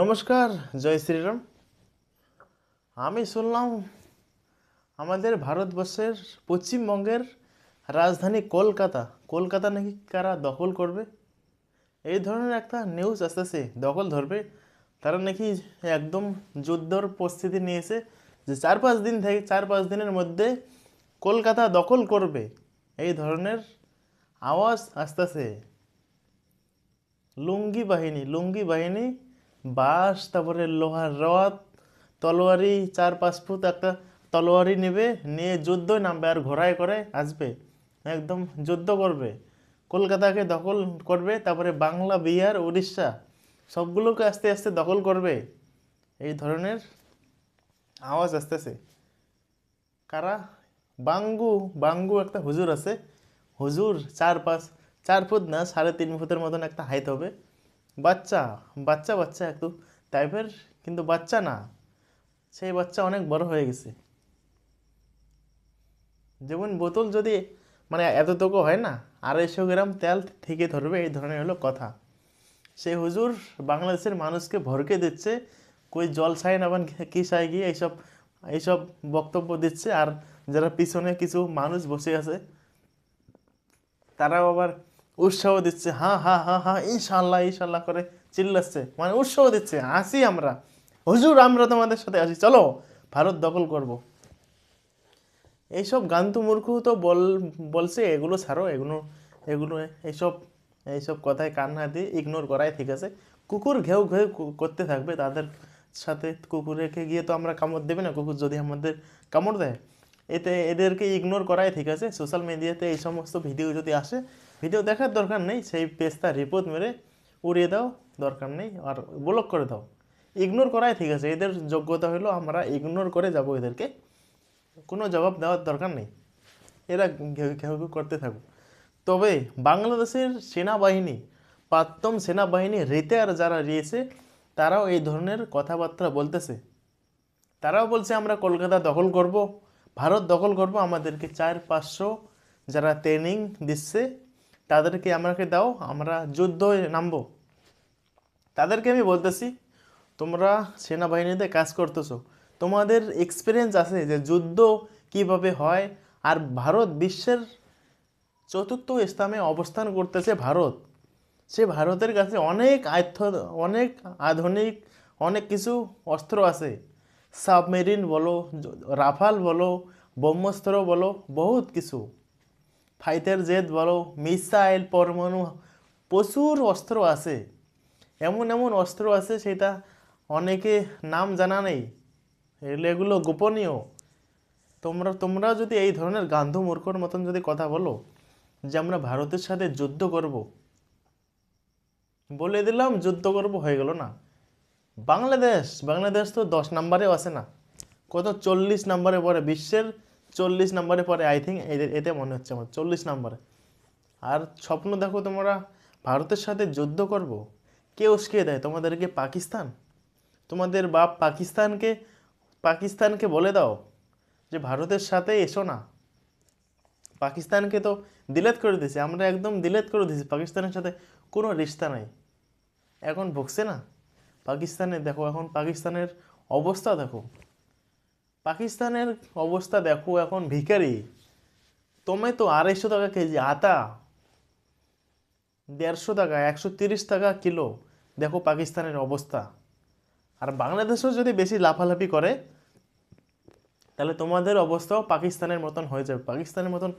নমস্কার, জয় শ্রীরাম। আমি শুনলাম আমাদের ভারতবর্ষের পশ্চিমবঙ্গের রাজধানী কলকাতা। কলকাতা নাকি কারা দখল করবে? এই ধরনের একটা নিউজ আসতেছে, দখল ধরবে। তারা নাকি একদম যুদ্ধর পরিস্থিতি নিয়েছে যে চার পাঁচ দিন থেকে, চার পাঁচ দিনের মধ্যে কলকাতা দখল করবে। এই ধরনের আওয়াজ আস্তে আসতেছে। লুঙ্গি বাহিনী লুঙ্গি বাহিনী বাঁশ, তারপরে লোহার রথ তলোয়ারি, চার, পাঁচ ফুট একটা তলোয়ারি নেবে, নিয়ে যুদ্ধ নামবে আর ঘোড়ায় করে আসবে। একদম যুদ্ধ করবে। কলকাতাকে দখল করবে, তারপরে বাংলা, বিহার, উড়িষ্যা, সবগুলোকে আস্তে আস্তে দখল করবে। এই ধরনের আওয়াজ আসতেছে। কারা? বাঙ্গু বাঙ্গু একটা হুজুর আছে। হুজুর চার, পাঁচ, চার ফুট না, সাড়ে তিন ফুটের মতন একটা হাইট হবে। বাচ্চা বাচ্চা বাচ্চা একটু। টাইপের কিন্তু বাচ্চা না। সেই বাচ্চা অনেক বড় হয়ে গেছে। যেমন বোতল যদি মানে এতটুকু হয় না, আড়াইশো গ্রাম তেল থেকে ধরবে, এই ধরনের হলো কথা। সেই হুজুর বাংলাদেশের মানুষকে ভরকে দিচ্ছে, কই জল সাই না বান, কি সাই গিয়ে এইসব এইসব বক্তব্য দিচ্ছে। আর যারা পিছনে কিছু মানুষ বসে আছে, তারাও আবার উৎসাহ দিচ্ছে, হা হা হা হা ইনশাল্লাহ ইনশাল্লাহ করে চিল্লাচ্ছে। মানে উৎসাহ দিচ্ছে, আসি আমরা। হুজুর, আমরা তোমাদের সাথে আসি, চলো, ভারত দখল করব। এইসব গান্তু মূর্খ তো বল, বলছে, এগুলো ছাড়ো, এগুলো এগুলো, এইসব এইসব কথায় কান না দিয়ে ইগনোর করাই ঠিক আছে। কুকুর ঘেউ ঘেউ করতে থাকবে, তাদের সাথে কুকুরকে গিয়ে তো আমরা কামড় দেবে না, কুকুর যদি আমাদের কামড় দেয়। এতে এদেরকে ইগনোর করাই ঠিক আছে। সোশ্যাল মিডিয়াতে এই সমস্ত ভিডিও যদি আসে ভিডিও দেখার দরকার নেই, সেই পেজটা রিপোর্ট মেরে উড়িয়ে দাও, দরকার নেই, আর ব্লক করে দাও। ইগনোর করাই ঠিক আছে, এদের যোগ্যতা হলো আমরা ইগনোর করে যাব এদেরকে। কোনো জবাব দেওয়ার দরকার নেই। এরা ঘেউ ঘেউ করতে থাকুক। তবে বাংলাদেশের সেনাবাহিনী, প্রাক্তন সেনাবাহিনী রিটায়ার যারা রয়েছে, তারাও এই ধরনের কথাবার্তা বলতেছে। তারাও বলছে, আমরা কলকাতা দখল করব, ভারত দখল করব, আমাদেরকে চার পাঁচশো যারা ট্রেনিং দিচ্ছে তাদেরকে আমাকে দাও, আমরা যুদ্ধে নামবো। তাদেরকে আমি বলতেছি, তোমরা সেনাবাহিনীতে কাজ করতেছো। তোমাদের এক্সপিরিয়েন্স আছে যে যুদ্ধ কীভাবে হয়, আর ভারত বিশ্বের চতুর্থ স্থানে অবস্থান করতেছে ভারত। সে ভারতের কাছে অনেক আয়ত্ত, অনেক আধুনিক, অনেক কিছু অস্ত্র আছে। সাবমেরিন বলো রাফাল বলো, ব্রহ্মস্ত্র বলো, বহুত কিছু। ফাইটার জেট বলো, মিসাইল পরমাণু, প্রচুর অস্ত্র আছে। এমন এমন অস্ত্র আছে সেটা অনেকে নাম জানা নেই। এগুলো গোপনীয়। তোমরা তোমরা যদি এই ধরনের গান্ধু মূর্খর মতন যদি কথা বলো যে আমরা ভারতের সাথে যুদ্ধ করব, বলে দিলাম যুদ্ধ করব, হয়ে গেল না। বাংলাদেশ বাংলাদেশ তো দশ নম্বরে আসে না। কত চল্লিশ নম্বরে পরে বিশ্বের চল্লিশ নম্বরে পরে আই থিঙ্ক এতে মনে হচ্ছে আমার, চল্লিশ নম্বরে। আর স্বপ্ন দেখো তোমরা, ভারতের সাথে যুদ্ধ করব, কে উস্কিয়ে দেয়? তোমাদেরকে পাকিস্তান? তোমাদের বাপ পাকিস্তানকে পাকিস্তানকে বলে দাও যে ভারতের সাথে এসো না। পাকিস্তানকে তো দিলেত করে দিয়েছে আমরা একদম দিলেত করে দিয়েছি পাকিস্তানের সাথে কোনো রিস্তা নাই। এখন ভুগছে না? পাকিস্তানে দেখো, এখন পাকিস্তানের অবস্থা দেখো। পাকিস্তানের অবস্থা দেখো, এখন ভিখারি। তো আড়াইশো টাকা কেজি আটা দেড়শো টাকা, একশো তিরিশ টাকা কিলো। দেখো পাকিস্তানের অবস্থা। আর বাংলাদেশও যদি বেশি লাফালাফি করে, তাহলে তোমাদের অবস্থাও পাকিস্তানের মতন হয়ে যাবে। পাকিস্তানের মতন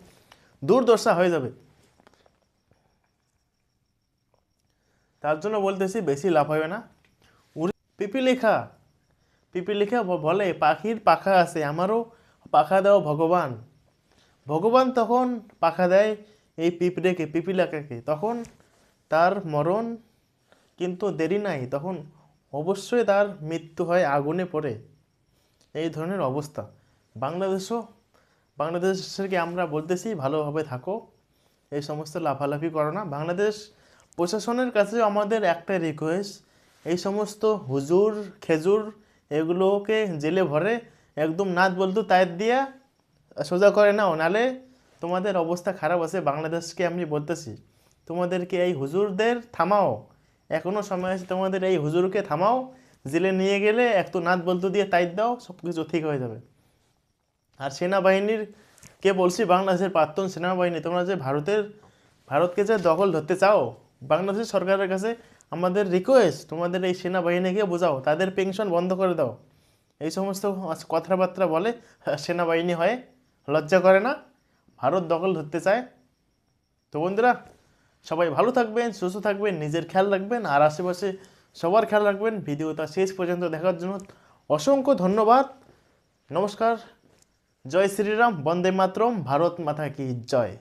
দুর্দশা হয়ে যাবে। তার জন্য বলতেছি, বেশি লাভ হবে না পিপিলিখা পিপিলিখা বলে, পাখির পাখা আছে, আমারও পাখা দাও ভগবান। ভগবান তখন পাখা দেয় এই পিঁপড়েকে পিপিলাকাকে তখন তার মরণ কিন্তু দেরি নাই, তখন অবশ্যই তার মৃত্যু হয় আগুনে পড়ে। এই ধরনের অবস্থা। বাংলাদেশও বাংলাদেশকে আমরা বলতেছি, ভালোভাবে থাকো, এই সমস্ত লাফালাফি করো না। বাংলাদেশ প্রশাসনের কাছে আমাদের একটাই রিকোয়েস্ট এই সমস্ত হুজুর, খেজুর এগুলোকে জেলে ভরে একদম নাচ বলতো তায়ের দিয়া সোজা করে নাও, নালে তোমাদের অবস্থা খারাপ আছে। বাংলাদেশকে আমি বলতেছি, তোমাদেরকে এই হুজুরদের থামাও। এখনও সময় আছে তোমাদের এই হুজুরকে থামাও। জেলে নিয়ে গেলে একটু নাত বলতু দিয়ে টাইট দাও সব কিছু ঠিক হয়ে যাবে। আর সেনাবাহিনীর, কে বলছি? বাংলাদেশের প্রাক্তন সেনাবাহিনী। তোমরা যে ভারতের, ভারতকে যে দখল ধরতে চাও, বাংলাদেশ সরকারের কাছে আমাদের রিকোয়েস্ট তোমাদের এই সেনাবাহিনীকে বোঝাও, তাদের পেনশন বন্ধ করে দাও। এই সমস্ত কথাবার্তা বলে, সেনাবাহিনী হয় লজ্জা করে না, ভারত দখল ধরতে চায়। তো বন্ধুরা, সবাই ভালো থাকবেন, সুস্থ থাকবেন, নিজের খেয়াল রাখবেন, আর আশেপাশে সবার খেয়াল রাখবেন। ভিডিওটা শেষ পর্যন্ত দেখার জন্য অসংখ্য ধন্যবাদ। নমস্কার, জয় শ্রীরাম, বন্দে মাতরম, ভারত মাতা কি জয়।